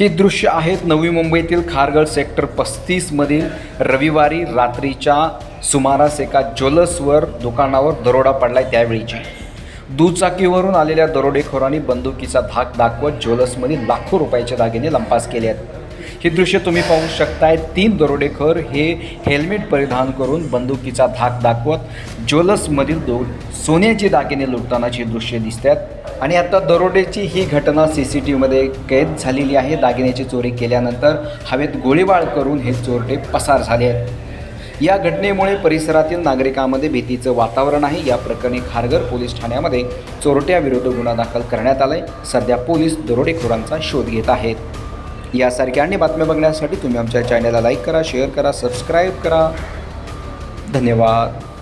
ही दृश्य आहेत नवी मुंबईतील खारगड सेक्टर पस्तीसमधील रविवारी रात्रीच्या सुमारास एका ज्वेलर्सवर दुकानावर दरोडा पडलाय त्यावेळीची. दुचाकीवरून आलेल्या दरोडेखोरांनी बंदुकीचा धाक दाखवत ज्वेलर्समधील लाखो रुपयाचे दागिने लंपास केले आहेत. हे दृश्य तुम्ही पाहू शकताय तीन दरोडेखोर हे हेल्मेट परिधान करून बंदुकीचा धाक दाखवत ज्वेलर्समधील दो सोन्याचे दागिने लुटतानाची दिसत आहेत आणि आता दरोडेची ही घटना सी सी टी व्हीमध्ये कैद झालेली आहे. दागिन्याची चोरी केल्यानंतर हवेत गोळीबार करून हे चोरटे पसार झाले आहेत. या घटनेमुळे परिसरातील नागरिकांमध्ये भीतीचं वातावरण आहे. या प्रकरणी खारघर पोलीस ठाण्यामध्ये चोरट्याविरुद्ध गुन्हा दाखल करण्यात आलाय. सध्या पोलीस दरोडेखोरांचा शोध घेत आहेत. यासारख्या अन्य बातम्या बघण्यासाठी तुम्ही आमच्या चॅनलला लाईक करा शेअर करा सबस्क्राईब करा. धन्यवाद.